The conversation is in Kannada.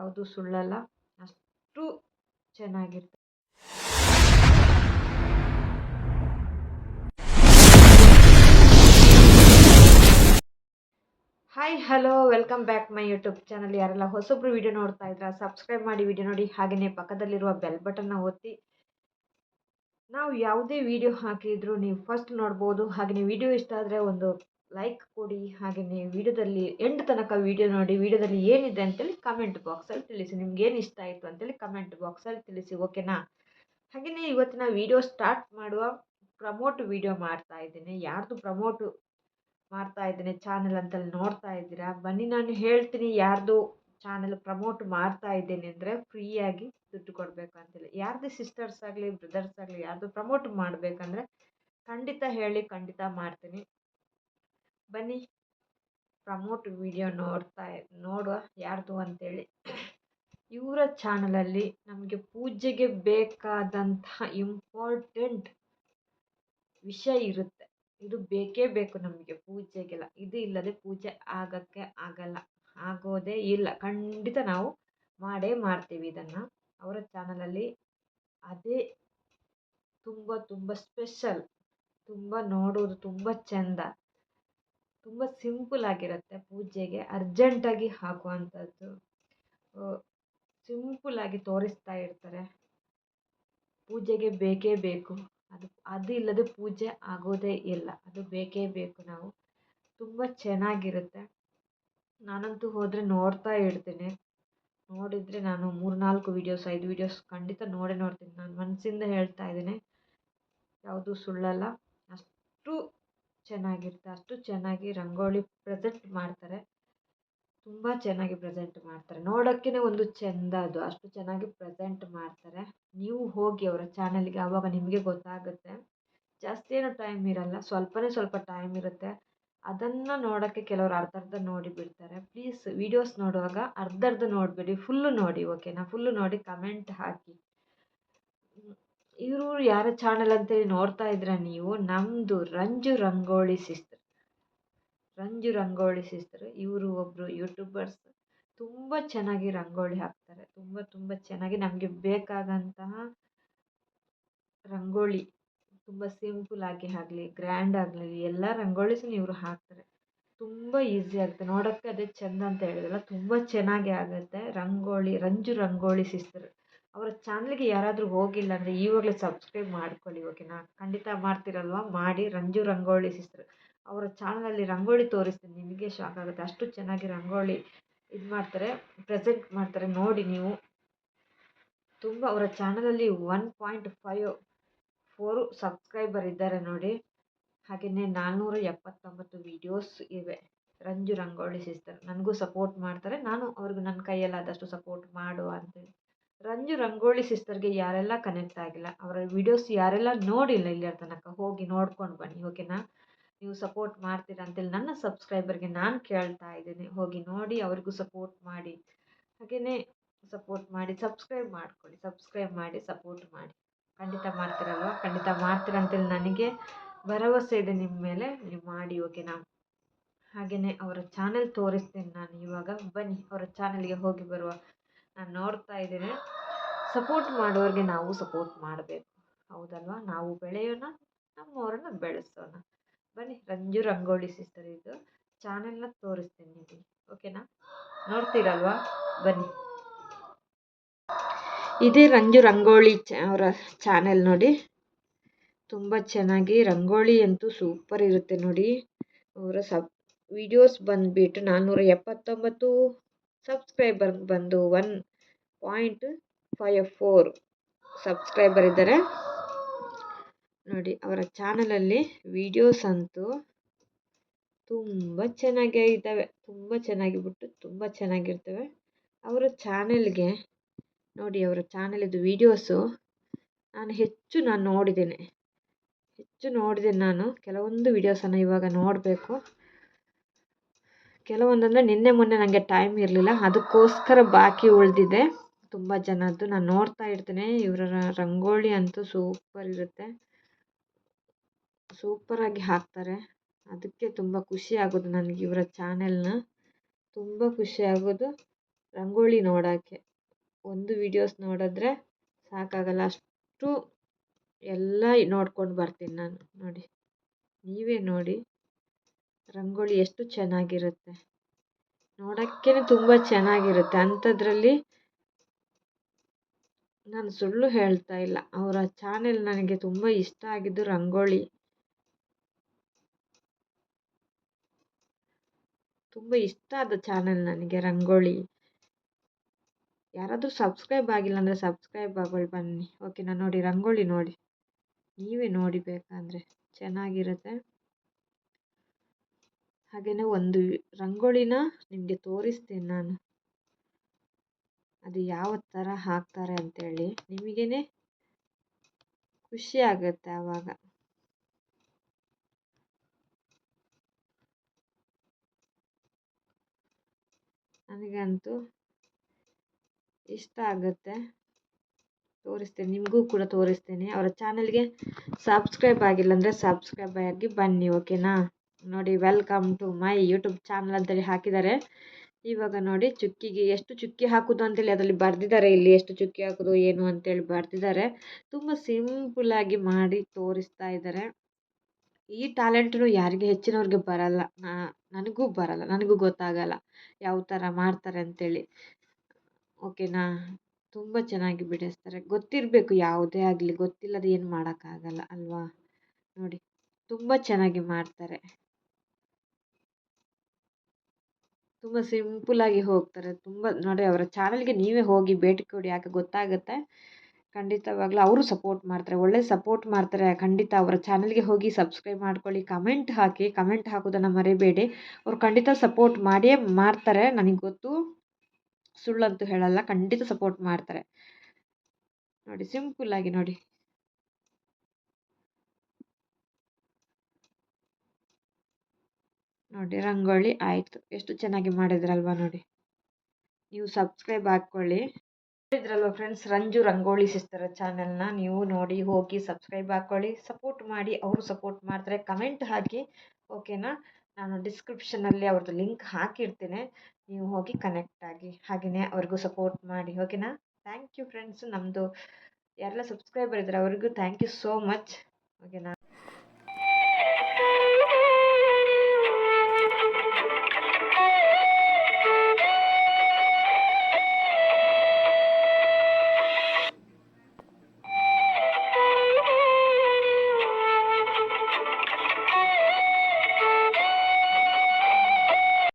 ಯಾವುದು ಸುಳ್ಳಲ್ಲ. ಅಷ್ಟು ಚೆನ್ನಾಗಿರ್ತದೆ hi hello welcome back my YouTube channel ಯಾರೆಲ್ಲ ಹೊಸೊಬ್ರು ವಿಡಿಯೋ ನೋಡ್ತಾ ಇದ್ರ ಸಬ್ಸ್ಕ್ರೈಬ್ ಮಾಡಿ ವಿಡಿಯೋ ನೋಡಿ. ಹಾಗೆಯೇ ಪಕ್ಕದಲ್ಲಿರುವ ಬೆಲ್ ಬಟನ್ನ ಒತ್ತಿ. ನಾವು ಯಾವುದೇ ವಿಡಿಯೋ ಹಾಕಿದ್ರು ನೀವು ಫಸ್ಟ್ ನೋಡ್ಬೋದು. ಹಾಗೆಯೇ ವಿಡಿಯೋ ಇಷ್ಟ ಆದರೆ ಒಂದು ಲೈಕ್ ಕೊಡಿ ಹಾಗೆಯೇ ವಿಡಿಯೋದಲ್ಲಿ ಎಂಡ್ ತನಕ ವಿಡಿಯೋ ನೋಡಿ, ವಿಡಿಯೋದಲ್ಲಿ ಏನಿದೆ ಅಂತೇಳಿ ಕಮೆಂಟ್ ಬಾಕ್ಸಲ್ಲಿ ತಿಳಿಸಿ. ನಿಮ್ಗೆ ಏನು ಇಷ್ಟ ಆಯಿತು ಅಂತೇಳಿ ಕಮೆಂಟ್ ಬಾಕ್ಸಲ್ಲಿ ತಿಳಿಸಿ ಓಕೆನಾ ಹಾಗೆಯೇ ಇವತ್ತಿನ ವಿಡಿಯೋ ಸ್ಟಾರ್ಟ್ ಮಾಡುವ ಪ್ರಮೋಟ್ ವಿಡಿಯೋ ಮಾಡ್ತಾ ಇದ್ದೀನಿ. ಯಾರ್ದು ಪ್ರಮೋಟು ಮಾಡ್ತಾ ಇದ್ದೀನಿ ಚಾನಲ್ ಅಂತಲ್ಲಿ ನೋಡ್ತಾ ಇದ್ದೀರಾ, ಬನ್ನಿ ನಾನು ಹೇಳ್ತೀನಿ ಯಾರ್ದು ಚಾನಲ್ ಪ್ರಮೋಟ್ ಮಾಡ್ತಾ ಇದ್ದೀನಿ ಅಂದರೆ ಫ್ರೀಯಾಗಿ ದುಡ್ಡು ಕೊಡಬೇಕು ಅಂತೇಳಿ. ಯಾರ್ದು ಸಿಸ್ಟರ್ಸ್ ಆಗಲಿ ಬ್ರದರ್ಸ್ ಆಗಲಿ, ಯಾರ್ದು ಪ್ರಮೋಟ್ ಮಾಡಬೇಕಂದ್ರೆ ಖಂಡಿತ ಹೇಳಿ ಖಂಡಿತ ಮಾಡ್ತೀನಿ. ಬನ್ನಿ. ಪ್ರಮೋಟ್ ವಿಡಿಯೋ ನೋಡ್ತಾ ನೋಡುವ ಯಾರ್ದು ಅಂತೇಳಿ. ಇವರ ಚಾನಲಲ್ಲಿ ನಮಗೆ ಪೂಜೆಗೆ ಬೇಕಾದಂತಹ ಇಂಪಾರ್ಟೆಂಟ್ ವಿಷಯ ಇರುತ್ತೆ. ಇದು ಬೇಕೇ ಬೇಕು ನಮಗೆ ಪೂಜೆಗೆಲ್ಲ. ಇದು ಇಲ್ಲದೆ ಪೂಜೆ ಆಗೋಕ್ಕೆ ಆಗಲ್ಲ. ಆಗೋದೇ ಇಲ್ಲ. ಖಂಡಿತ ನಾವು ಮಾಡೇ ಮಾಡ್ತೀವಿ ಇದನ್ನು. ಅವರ ಚಾನಲಲ್ಲಿ ಅದೇ ತುಂಬ ತುಂಬ ಸ್ಪೆಷಲ್ ತುಂಬ ನೋಡೋದು ತುಂಬ ಚೆಂದ. ತುಂಬ ಸಿಂಪಲ್ ಆಗಿರುತ್ತೆ ಪೂಜೆಗೆ, ಅರ್ಜೆಂಟಾಗಿ ಹಾಕುವಂಥದ್ದು ಆಗಿ ತೋರಿಸ್ತಾ ಇರ್ತಾರೆ. ಪೂಜೆಗೆ ಬೇಕೇ ಬೇಕು. ಅದು ಅದು ಇಲ್ಲದೆ ಪೂಜೆ ಆಗೋದೇ ಇಲ್ಲ. ಅದು ಬೇಕೇ ಬೇಕು ನಾವು. ತುಂಬ ಚೆನ್ನಾಗಿರುತ್ತೆ. ನಾನಂತೂ ಹೋದರೆ ನೋಡ್ತಾ ಇರ್ತೀನಿ. ನೋಡಿದರೆ ನಾನು ಮೂರು ನಾಲ್ಕು ವೀಡಿಯೋಸ್ ಐದು ವೀಡಿಯೋಸ್ ಖಂಡಿತ ನೋಡೇ ನೋಡ್ತೀನಿ. ನಾನು ಮನಸ್ಸಿಂದ ಹೇಳ್ತಾ ಇದ್ದೀನಿ. ಯಾವುದು ಸುಳ್ಳಲ್ಲ. ಅಷ್ಟು ಚೆನ್ನಾಗಿರುತ್ತೆ. ಅಷ್ಟು ಚೆನ್ನಾಗಿ ರಂಗೋಲಿ ಪ್ರೆಸೆಂಟ್ ಮಾಡ್ತಾರೆ. ತುಂಬ ಚೆನ್ನಾಗಿ ಪ್ರೆಸೆಂಟ್ ಮಾಡ್ತಾರೆ. ನೋಡೋಕ್ಕೇ ಒಂದು ಚೆಂದ ಅದು. ಅಷ್ಟು ಚೆನ್ನಾಗಿ ಪ್ರೆಸೆಂಟ್ ಮಾಡ್ತಾರೆ. ನೀವು ಹೋಗಿ ಅವರ ಚಾನಲ್ಗೆ ಆವಾಗ ನಿಮಗೆ ಗೊತ್ತಾಗುತ್ತೆ. ಜಾಸ್ತಿ ಏನೂ ಟೈಮ್ ಇರಲ್ಲ. ಸ್ವಲ್ಪನೇ ಸ್ವಲ್ಪ ಟೈಮ್ ಇರುತ್ತೆ. ಅದನ್ನು ನೋಡೋಕ್ಕೆ ಕೆಲವರು ಅರ್ಧ ಅರ್ಧ ನೋಡಿ ಬಿಡ್ತಾರೆ. ಪ್ಲೀಸ್ ವೀಡಿಯೋಸ್ ನೋಡುವಾಗ ಅರ್ಧ ಅರ್ಧ ನೋಡಬೇಡಿ. ಫುಲ್ಲು ನೋಡಿ ಓಕೆನಾ ಫುಲ್ಲು ನೋಡಿ ಕಮೆಂಟ್ ಹಾಕಿ. ಇವರು ಯಾರ ಚಾನಲ್ ಅಂತೇಳಿ ನೋಡ್ತಾ ಇದ್ರ ನೀವು ನಮ್ಮದು ರಂಜು ರಂಗೋಳಿ ಸಿಸ್ಟರ್ ರಂಜು ರಂಗೋಳಿ ಸಿಸ್ಟರ್ ಇವರು ಒಬ್ಬರು ಯೂಟ್ಯೂಬರ್ಸ್ ತುಂಬ ಚೆನ್ನಾಗಿ ರಂಗೋಳಿ ಹಾಕ್ತಾರೆ. ತುಂಬ ತುಂಬ ಚೆನ್ನಾಗಿ ನಮಗೆ ಬೇಕಾದಂತಹ ರಂಗೋಳಿ, ತುಂಬ ಸಿಂಪಲ್ ಆಗಿ ಆಗಲಿ ಗ್ರ್ಯಾಂಡ್ ಆಗಲಿ, ಎಲ್ಲ ರಂಗೋಲಿಸು ಇವರು ಹಾಕ್ತಾರೆ. ತುಂಬ ಈಸಿ ಆಗುತ್ತೆ. ನೋಡೋಕ್ಕೆ ಅದೇ ಚೆಂದ ಅಂತ ಹೇಳಿದ್ರಲ್ಲ, ತುಂಬ ಚೆನ್ನಾಗಿ ಆಗುತ್ತೆ ರಂಗೋಳಿ, ರಂಜು ರಂಗೋಳಿ ಸಿಸ್ಟರ್ ಅವರ ಚಾನಲ್ಗೆ ಯಾರಾದರೂ ಹೋಗಿಲ್ಲ ಅಂದರೆ ಈವಾಗಲೇ ಸಬ್ಸ್ಕ್ರೈಬ್ ಮಾಡ್ಕೊಳ್ಳಿ ಓಕೆನಾ? ಖಂಡಿತ ಮಾಡ್ತೀರಲ್ವಾ? ಮಾಡಿ ರಂಜು ರಂಗೋಳಿ ಸಿಸ್ಟರ್. ಅವರ ಚಾನಲಲ್ಲಿ ರಂಗೋಳಿ ತೋರಿಸ್ತೀನಿ, ನಿಮಗೆ ಶಾಕ್ ಆಗುತ್ತೆ. ಅಷ್ಟು ಚೆನ್ನಾಗಿ ರಂಗೋಳಿ ಇದು ಮಾಡ್ತಾರೆ ಪ್ರೆಸೆಂಟ್ ಮಾಡ್ತಾರೆ. ನೋಡಿ ನೀವು. ತುಂಬ ಅವರ ಚಾನಲಲ್ಲಿ one point five four subscriber ಇದ್ದಾರೆ ನೋಡಿ. ಹಾಗೆಯೇ ನಾನ್ನೂರ ಎಪ್ಪತ್ತೊಂಬತ್ತು ವೀಡಿಯೋಸ್ ಇವೆ. ರಂಜು ರಂಗೋಳಿ ಸಿಸ್ಟರ್. ನನಗೂ ಸಪೋರ್ಟ್ ಮಾಡ್ತಾರೆ. ನಾನು ಅವ್ರಿಗೂ ನನ್ನ ಕೈಯಲ್ಲಾದಷ್ಟು ಸಪೋರ್ಟ್ ಮಾಡುವ ಅಂತೇಳಿ ರಂಜು ರಂಗೋಳಿ ಸಿಸ್ಟರ್ಗೆ ಯಾರೆಲ್ಲ ಕನೆಕ್ಟ್ ಆಗಿಲ್ಲ. ಅವರ ವಿಡಿಯೋಸ್ ಯಾರೆಲ್ಲ ನೋಡಿಲ್ಲ ಇಲ್ಲಿ ತನಕ, ಹೋಗಿ ನೋಡ್ಕೊಂಡು ಬನ್ನಿ, ಓಕೆನಾ? ನೀವು ಸಪೋರ್ಟ್ ಮಾಡ್ತೀರಾ ಅಂತೇಳಿ ನನ್ನ ಸಬ್ಸ್ಕ್ರೈಬರ್ಗೆ ನಾನು ಕೇಳ್ತಾ ಇದ್ದೀನಿ, ಹೋಗಿ ನೋಡಿ, ಅವ್ರಿಗೂ ಸಪೋರ್ಟ್ ಮಾಡಿ. ಹಾಗೆಯೇ ಸಪೋರ್ಟ್ ಮಾಡಿ ಸಬ್ಸ್ಕ್ರೈಬ್ ಮಾಡ್ಕೊಳ್ಳಿ ಸಬ್ಸ್ಕ್ರೈಬ್ ಮಾಡಿ ಸಪೋರ್ಟ್ ಮಾಡಿ. ಖಂಡಿತ ಮಾಡ್ತೀರಲ್ವ? ಖಂಡಿತ ಮಾಡ್ತೀರ ಅಂತೇಳಿ ನನಗೆ. ಭರವಸೆ ಇದೆ ನಿಮ್ಮ ಮೇಲೆ, ನೀವು ಮಾಡಿ, ಓಕೆನಾ? ಹಾಗೆಯೇ ಅವರ ಚಾನೆಲ್ ತೋರಿಸ್ತೀನಿ ನಾನು ಇವಾಗ. ಬನ್ನಿ, ಅವರ ಚಾನೆಲ್ಗೆ ಹೋಗಿ ಬರುವ ನಾನು ನೋಡ್ತಾ ಇದ್ದೀನಿ. ಸಪೋರ್ಟ್ ಮಾಡೋರಿಗೆ ನಾವು ಸಪೋರ್ಟ್ ಮಾಡಬೇಕು. ಹೌದಲ್ವಾ? ನಾವು ಬೆಳೆಯೋಣ ನಮ್ಮವರನ್ನ ಬೆಳೆಸೋಣ. ಬನ್ನಿ, ರಂಜು ರಂಗೋಳಿ ಸಿಸ್ಟರ್ ಇದು. ಚಾನೆಲ್ನ ತೋರಿಸ್ತೀನಿ ನಿಮಗೆ. ಓಕೆನಾ ನೋಡ್ತೀರಲ್ವಾ? ಬನ್ನಿ. ಇದೇ ರಂಜು ರಂಗೋಳಿ ಅವರ ಚಾನೆಲ್ ನೋಡಿ. ತುಂಬ ಚೆನ್ನಾಗಿ ರಂಗೋಳಿ ಅಂತೂ ಸೂಪರ್ ಇರುತ್ತೆ ನೋಡಿ. ಅವರ ಸಬ್ ವಿಡಿಯೋಸ್ ಬಂದುಬಿಟ್ಟು ನಾನ್ನೂರ ಎಪ್ಪತ್ತೊಂಬತ್ತು ಸಬ್ಸ್ಕ್ರೈಬರ್ ಬಂದು one point five four subscriber ಇದ್ದಾರೆ. ನೋಡಿ, ಅವರ ಚಾನಲಲ್ಲಿ ವಿಡಿಯೋಸ್ ಅಂತೂ ತುಂಬ ಚೆನ್ನಾಗೇ ಇದ್ದಾವೆ. ತುಂಬ ಚೆನ್ನಾಗಿ ಬಿಟ್ಟು ತುಂಬ ಚೆನ್ನಾಗಿರ್ತವೆ. ಅವರ ಚಾನೆಲ್ಗೆ ನೋಡಿ, ಅವರ ಚಾನಲಿದ್ದು ವಿಡಿಯೋಸು ನಾನು ಹೆಚ್ಚು ನಾನು ನೋಡಿದ್ದೇನೆ. ಹೆಚ್ಚು ನೋಡಿದ್ದೇನೆ ನಾನು. ಕೆಲವೊಂದು ವಿಡಿಯೋಸನ್ನು ಇವಾಗ ನೋಡಬೇಕು. ಕೆಲವೊಂದಂದರೆ ನಿನ್ನೆ ಮೊನ್ನೆ ನನಗೆ ಟೈಮ್ ಇರಲಿಲ್ಲ. ಅದಕ್ಕೋಸ್ಕರ ಬಾಕಿ ಉಳಿದಿದೆ. ತುಂಬ ಜನದ್ದು. ನಾನು ನೋಡ್ತಾ ಇರ್ತೇನೆ. ಇವರ ರಂಗೋಲಿ ಅಂತೂ ಸೂಪರ್ ಇರುತ್ತೆ. ಸೂಪರಾಗಿ ಹಾಕ್ತಾರೆ. ಅದಕ್ಕೆ ತುಂಬ ಖುಷಿ ಆಗೋದು ನನಗೆ ಇವರ ಚಾನೆಲ್ನ ತುಂಬ ಖುಷಿ ಆಗೋದು ರಂಗೋಲಿ ನೋಡೋಕ್ಕೆ. ಒಂದು ವಿಡಿಯೋಸ್ ನೋಡಿದ್ರೆ ಸಾಕಾಗಲ್ಲ. ಅಷ್ಟು ಎಲ್ಲ ನೋಡ್ಕೊಂಡು ಬರ್ತೀನಿ ನಾನು. ನೋಡಿ. ನೀವೇ ನೋಡಿ. ರಂಗೋಲಿ ಎಷ್ಟು ಚೆನ್ನಾಗಿರುತ್ತೆ. ನೋಡೋಕ್ಕೇ ತುಂಬ ಚೆನ್ನಾಗಿರುತ್ತೆ. ಅಂಥದ್ರಲ್ಲಿ ನಾನು ಸುಳ್ಳು ಹೇಳ್ತಾ ಇಲ್ಲ. ಅವರ ಚಾನೆಲ್ ನನಗೆ ತುಂಬ ಇಷ್ಟ ಆಗಿದ್ದು ರಂಗೋಲಿ. ತುಂಬ ಇಷ್ಟ ಆದ ಚಾನೆಲ್ ನನಗೆ ರಂಗೋಲಿ. ಯಾರಾದರೂ ಸಬ್ಸ್ಕ್ರೈಬ್ ಆಗಿಲ್ಲ ಅಂದರೆ ಸಬ್ಸ್ಕ್ರೈಬ್ ಆಗೋಳು ಬನ್ನಿ. ಓಕೆನಾ ನೋಡಿ ರಂಗೋಲಿ ನೋಡಿ. ನೀವೇ ನೋಡಿ ಬೇಕಂದರೆ. ಚೆನ್ನಾಗಿರುತ್ತೆ. ಹಾಗೆಯೇ ಒಂದು ರಂಗೋಲಿನ ನಿಮಗೆ ತೋರಿಸ್ತೇನೆ ನಾನು. ಅದು ಯಾವ ಥರ ಹಾಕ್ತಾರೆ ಅಂತೇಳಿ ನಿಮಗೇನೆ ಖುಷಿ ಆಗುತ್ತೆ ಆವಾಗ. ನನಗಂತೂ ಇಷ್ಟ ಆಗುತ್ತೆ. ತೋರಿಸ್ತೇನೆ, ನಿಮಗೂ ಕೂಡ ತೋರಿಸ್ತೇನೆ. ಅವರ ಚಾನಲ್ಗೆ ಸಬ್ಸ್ಕ್ರೈಬ್ ಆಗಿಲ್ಲ ಅಂದರೆ ಸಬ್ಸ್ಕ್ರೈಬ್ ಆಗಿ ಬನ್ನಿ ಓಕೆನಾ ನೋಡಿ welcome to my YouTube channel ಅಂತೇಳಿ ಹಾಕಿದ್ದಾರೆ. ಇವಾಗ ನೋಡಿ ಚುಕ್ಕಿಗೆ ಎಷ್ಟು ಚುಕ್ಕಿ ಹಾಕೋದು ಅಂತೇಳಿ ಅದರಲ್ಲಿ ಬರೆದಿದ್ದಾರೆ ಇಲ್ಲಿ, ಎಷ್ಟು ಚುಕ್ಕಿ ಹಾಕೋದು, ಏನು ಅಂತೇಳಿ ಬರೆದಿದ್ದಾರೆ. ತುಂಬ ಸಿಂಪಲ್ಲಾಗಿ ಮಾಡಿ ತೋರಿಸ್ತಾ ಇದ್ದಾರೆ. ಈ ಟ್ಯಾಲೆಂಟು ಯಾರಿಗೆ ಹೆಚ್ಚಿನವ್ರಿಗೆ ಬರಲ್ಲ. ನನಗೂ ಬರಲ್ಲ, ನನಗೂ ಗೊತ್ತಾಗಲ್ಲ ಯಾವ ಥರ ಮಾಡ್ತಾರೆ ಅಂತೇಳಿ. ಓಕೆನಾ ತುಂಬ ಚೆನ್ನಾಗಿ ಬಿಡಿಸ್ತಾರೆ. ಗೊತ್ತಿರಬೇಕು ಯಾವುದೇ ಆಗಲಿ, ಗೊತ್ತಿಲ್ಲದೆ ಏನು ಮಾಡೋಕ್ಕಾಗಲ್ಲ ಅಲ್ವಾ? ನೋಡಿ, ತುಂಬ ಚೆನ್ನಾಗಿ ಮಾಡ್ತಾರೆ. ತುಂಬ ಸಿಂಪಲ್ಲಾಗಿ ಹೋಗ್ತಾರೆ. ತುಂಬ ನೋಡಿ ಅವರ ಚಾನಲ್ಗೆ ನೀವೇ ಹೋಗಿ ಭೇಟಿ ಕೊಡಿ, ಯಾಕೆ ಗೊತ್ತಾಗುತ್ತೆ? ಖಂಡಿತವಾಗ್ಲೂ ಅವರು ಸಪೋರ್ಟ್ ಮಾಡ್ತಾರೆ. ಒಳ್ಳೆ ಸಪೋರ್ಟ್ ಮಾಡ್ತಾರೆ. ಖಂಡಿತ ಅವರ ಚಾನಲ್ಗೆ ಹೋಗಿ ಸಬ್ಸ್ಕ್ರೈಬ್ ಮಾಡ್ಕೊಳ್ಳಿ. ಕಮೆಂಟ್ ಹಾಕಿ ಕಮೆಂಟ್ ಹಾಕೋದನ್ನು ಮರಿಬೇಡಿ. ಅವ್ರು ಖಂಡಿತ ಸಪೋರ್ಟ್ ಮಾಡಿಯೇ ಮಾಡ್ತಾರೆ. ನನಗೆ ಗೊತ್ತು. ಸುಳ್ಳಂತೂ ಹೇಳಲ್ಲ. ಖಂಡಿತ ಸಪೋರ್ಟ್ ಮಾಡ್ತಾರೆ. ನೋಡಿ ಸಿಂಪಲ್ಲಾಗಿ ನೋಡಿ. ನೋಡಿ, ರಂಗೋಲಿ ಆಯಿತು. ಎಷ್ಟು ಚೆನ್ನಾಗಿ ಮಾಡಿದ್ರಲ್ವಾ ನೋಡಿ. ನೀವು ಸಬ್ಸ್ಕ್ರೈಬ್ ಹಾಕ್ಕೊಳ್ಳಿ. ಹೇಳಿದ್ರಲ್ವ ಫ್ರೆಂಡ್ಸ್ ರಂಜು ರಂಗೋಲಿ ಸಿಸ್ಟರ್ ಚಾನೆಲ್ನ ನೀವು ನೋಡಿ ಹೋಗಿ ಸಬ್ಸ್ಕ್ರೈಬ್ ಹಾಕ್ಕೊಳ್ಳಿ. ಸಪೋರ್ಟ್ ಮಾಡಿ, ಅವರು ಸಪೋರ್ಟ್ ಮಾಡಿದ್ರೆ ಕಮೆಂಟ್ ಹಾಕಿ ಓಕೆನಾ ನಾನು ಡಿಸ್ಕ್ರಿಪ್ಷನಲ್ಲಿ ಅವ್ರದ್ದು ಲಿಂಕ್ ಹಾಕಿರ್ತೀನಿ. ನೀವು ಹೋಗಿ ಕನೆಕ್ಟ್ ಆಗಿ ಹಾಗೆಯೇ ಅವ್ರಿಗೂ ಸಪೋರ್ಟ್ ಮಾಡಿ ಓಕೆನಾ ಥ್ಯಾಂಕ್ ಯು ಫ್ರೆಂಡ್ಸ್ ನಮ್ಮದು ಯಾರೆಲ್ಲ ಸಬ್ಸ್ಕ್ರೈಬರ್ ಇದ್ದಾರೆ, ಅವ್ರಿಗೂ ಥ್ಯಾಂಕ್ ಯು ಸೋ ಮಚ್ ಓಕೆನಾ